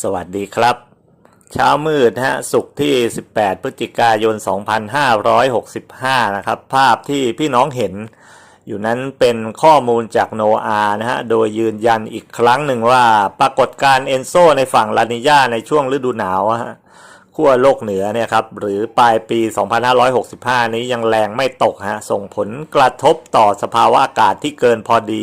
สวัสดีครับ เช้ามืดฮะสุกที่ 18 พฤศจิกายน 2565 นะครับ ภาพที่พี่น้องเห็นอยู่นั้นเป็นข้อมูลจากโนอานะฮะ โดยยืนยันอีกครั้งหนึ่งว่าปรากฏการเอนโซในฝั่งลานิญาในช่วงฤดูหนาวฮะ ขั้วโลกเหนือเนี่ยครับหรือปลายปี 2565 นี้ยังแรงไม่ตกฮะส่งผลกระทบต่อสภาวะอากาศที่เกินพอดี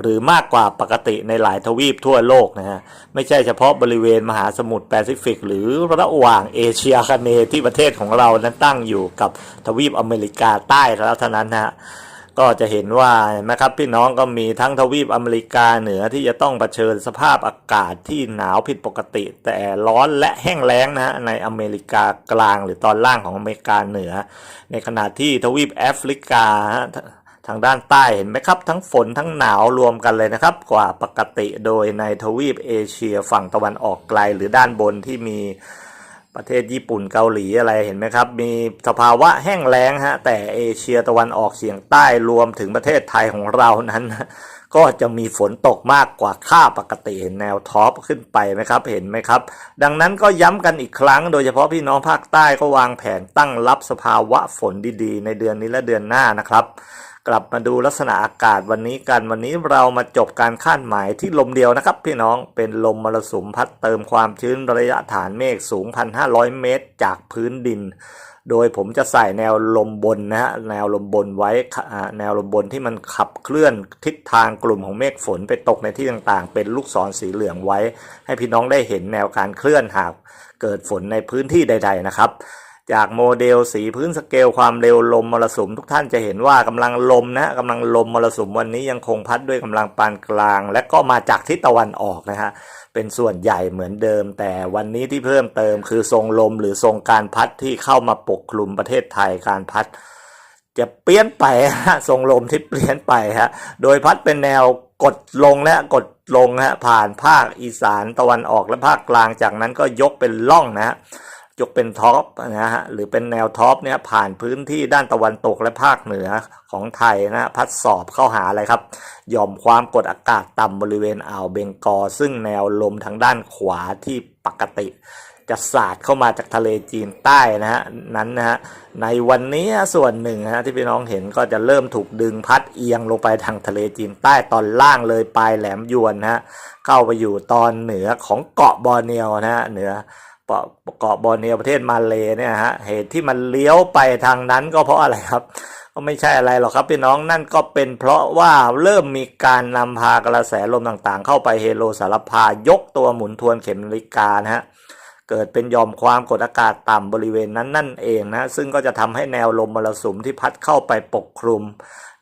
หรือมากกว่าปกติในหลายทวีปทั่วโลกนะฮะไม่ใช่เฉพาะบริเวณมหาสมุทรแปซิฟิก หรือระหว่างเอเชียคเนที่ประเทศของเรานั้นตั้งอยู่กับทวีปอเมริกาใต้แล้วเท่านั้นนะฮะ ก็จะเห็นว่านไหมครับพี่น้องก็มีทั้งทวีปอเมริกาเหนือที่จะต้องเผชิญสภาพอากาศที่หนาวผิดปกติ แต่ร้อนและแห้งแล้งนะฮะในอเมริกากลางหรือตอนล่างของอเมริกาเหนือ ในขณะที่ทวีปแอฟริกาทางด้านใต้เห็นไหมครับ ทั้งฝนทั้งหนาวรวมกันเลยนะครับ กว่าปกติโดยในทวีปเอเชียฝั่งตะวันออกไกลหรือด้านบนที่มี ประเทศญี่ปุ่นเกาหลีอะไรเห็นไหมครับ มีสภาวะแห้งแล้งฮะแต่เอเชียตะวันออกเฉียงใต้รวมถึงประเทศไทยของเรานั้นก็จะมีฝนตกมากกว่าค่าปกติเห็นแนวท็อปขึ้นไปไหมครับเห็นไหมครับ ดังนั้นก็ย้ำกันอีกครั้ง โดยเฉพาะพี่น้องภาคใต้ก็วางแผนตั้งรับสภาวะฝนดีๆ ในเดือนนี้และเดือนหน้านะครับกลับมาดูลักษณะอากาศวันนี้กัน วันนี้เรามาจบการคาดหมายที่ลมเดียวนะครับ พี่น้องเป็นลมมรสุมพัดเติมความชื้นระยะฐานเมฆสูง 1,500 เมตรจากพื้นดิน โดยผมจะใส่แนวลมบนนะฮะแนวลมบนไว้แนวลมบนที่มันขับเคลื่อนทิศทางกลุ่มของเมฆฝนไปตกในที่ต่างๆ เป็นลูกศรสีเหลืองไว้ ให้พี่น้องได้เห็นแนวการเคลื่อนหากเกิดฝนในพื้นที่ใด ๆ นะครับจากโมเดลสีพื้นสเกลความเร็วลมมรสุมทุกท่านจะเห็นว่ากำลังลมนะกำลังลมมรสุมวันนี้ยังคงพัดด้วยกำลังปานกลาง และก็มาจากทิศตะวันออกนะฮะเป็นส่วนใหญ่เหมือนเดิม แต่วันนี้ที่เพิ่มเติมคือทรงลมหรือทรงการพัดที่เข้ามาปกคลุมประเทศไทยการพัด จะเปลี่ยนไปฮะทรงลมที่เปลี่ยนไปฮะโดยพัดเป็นแนวกดลงและกดลงฮะผ่านภาคอีสานตะวันออกและภาคกลางจากนั้นก็ยกเป็นล่องนะฮะ ยกเป็นท็อปนะฮะหรือเป็นแนวท็อปเนี่ยผ่านพื้นที่ด้านตะวันตกและภาคเหนือของไทยนะพัดสอบเข้าหาอะไรครับหย่อมความกดอากาศต่ำบริเวณอ่าวเบงกอ ซึ่งแนวลมทางด้านขวาที่ปกติจะสาดเข้ามาจากทะเลจีนใต้นะฮะนั้นนะฮะในวันนี้ส่วนหนึ่งนะฮะที่พี่น้องเห็นก็จะเริ่มถูกดึงพัดเอียงลงไปทางทะเลจีนใต้ตอนล่างเลยปลายแหลมยวนนะฮะเข้าไปอยู่ตอนเหนือของเกาะบอร์เนียวนะฮะเหนือ เกาะกาะบอร์เนียวประเทศมาเลเนี่ยฮะเหตุที่มันเลี้ยวไปทางนั้นก็เพราะอะไรครับก็ไม่ใช่อะไรหรอกครับพี่น้องนั่นก็เป็นเพราะว่าเริ่มมีการนำพากระแสลมต่างๆ เข้าไปเฮโลสารพายกตัวหมุนทวนเข็มนาฬิกานะฮะเกิดเป็นยอมความกดอากาศต่ำบริเวณนั้นนั่นเองนะซึ่งก็จะทำให้แนวลมมรสุมที่พัดเข้าไปปกคลุม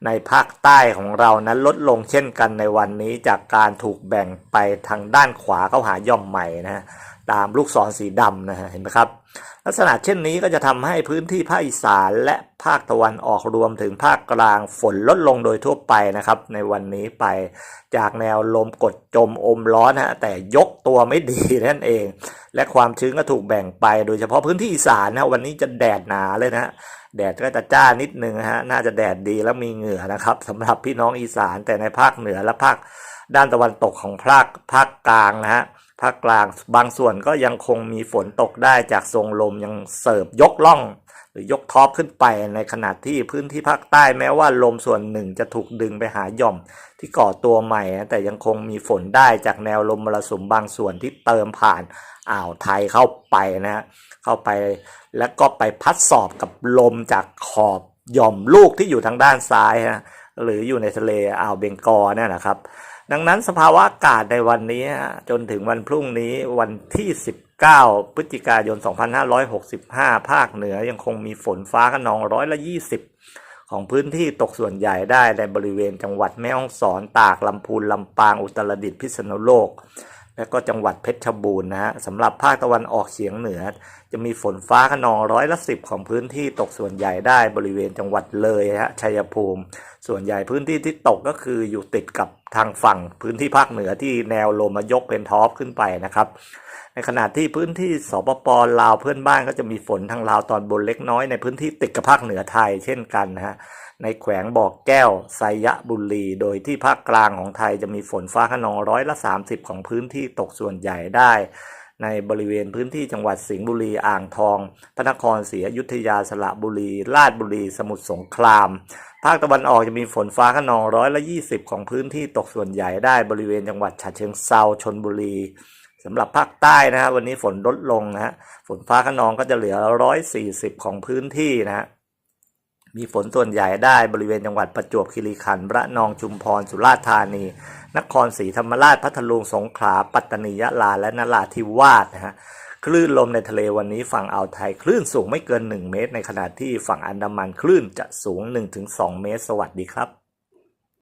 ในภาคใต้ของเรานั้นลดลงเช่นกันในวันนี้จากการถูกแบ่งไปทางด้านขวาเข้าหาย่อมใหม่นะ ตามลูกศรสีดำนะฮะเห็นไหมครับ ลักษณะเช่นนี้ก็จะทำให้พื้นที่ภาคอีสานและภาคตะวันออกรวมถึงภาคกลางฝนลดลงโดยทั่วไปนะครับ ในวันนี้ไปจากแนวลมกดจมอมร้อนฮะแต่ยกตัวไม่ดีนั่นเอง และความชื้นก็ถูกแบ่งไป โดยเฉพาะพื้นที่อีสานนะวันนี้จะแดดหนาเลยนะแดดก็จะจ้านิดนึงฮะน่าจะแดดดีแล้วมีเหงื่อนะครับสำหรับพี่น้องอีสานแต่ในภาคเหนือและภาคด้านตะวันตกของภาคภาคกลางนะฮะ ภาคกลางบางส่วนก็ยังคงมีฝนตกได้จากทรงลมยังเสิร์ฟยกล่อง หรือยกท็อปขึ้นไปในขณะที่พื้นที่ภาคใต้แม้ว่าลมส่วนหนึ่งจะถูกดึงไปหาหย่อม ที่ก่อตัวใหม่ แต่ยังคงมีฝนได้จากแนวลมมรสุมบางส่วนที่เติมผ่านอ่าวไทยเข้าไปนะฮะเข้าไปแล้วก็ไปพัดสอบกับลมจากขอบหย่อมลูกที่อยู่ทางด้านซ้ายนะหรืออยู่ในทะเลอ่าวเบงกอเนี่ยนะครับ ดังนั้นสภาวะอากาศในวันนี้จนถึงวันพรุ่งนี้วันที่ 19 พฤศจิกายน 2565 ภาคเหนือยังคงมีฝนฟ้าขนองร้อยละ 20 ของพื้นที่ตกส่วนใหญ่ได้ในบริเวณจังหวัดแม่ฮ่องสอนตากลำพูนลำปางอุตรดิตถ์พิษณุโลก และก็จังหวัดเพชรบูรณ์นะฮะสำหรับภาคตะวันออกเฉียงเหนือ จะมีฝนฟ้าขนองร้อยละสิบของพื้นที่ตกส่วนใหญ่ได้บริเวณจังหวัดเลยฮะชัยภูมิ ส่วนใหญ่พื้นที่ที่ตกก็คืออยู่ติดกับทางฝั่งพื้นที่ภาคเหนือที่แนวลมมายกเป็นท็อปขึ้นไปนะครับ ในขณะที่พื้นที่สปปลาวเพื่อนบ้านก็จะมีฝนทางลาวตอนบนเล็กน้อยในพื้นที่ติดกับภาคเหนือไทยเช่นกันนะฮะในแขวงบ่อกแก้วไซยะบุรี โดยที่ภาคกลางของไทยจะมีฝนฟ้าขนองร้อยละ 30 ของพื้นที่ตกส่วนใหญ่ได้ ในบริเวณพื้นที่จังหวัดสิงห์บุรีอ่างทอง พระนครศรีอยุธยาสระบุรี ราชบุรี สมุทรสงคราม ภาคตะวันออกจะมีฝนฟ้าขนองร้อยละ20ของพื้นที่ตกส่วนใหญ่ได้บริเวณจังหวัดฉะเชิงเซาชนบุรีสำหรับภาคใต้นะฮะวันนี้ฝนลดลงนะฮะฝนฟ้าขนองก็จะเหลือ140ของพื้นที่นะฮะ มีฝนส่วนใหญ่ได้บริเวณจังหวัดประจวบคีรีขันธ์ระนองชุมพรสุราษฎร์ธานี นครศรีธรรมราชพัทลุงสงขลาปัตตานียะลาและนราธิวาสนะฮะคลื่นลมในทะเลวันนี้ฝั่งอ่าวไทยคลื่นสูงไม่เกิน 1 เมตร ในขณะที่ฝั่งอันดามันคลื่นจะสูง 1-2 เมตร สวัสดีครับ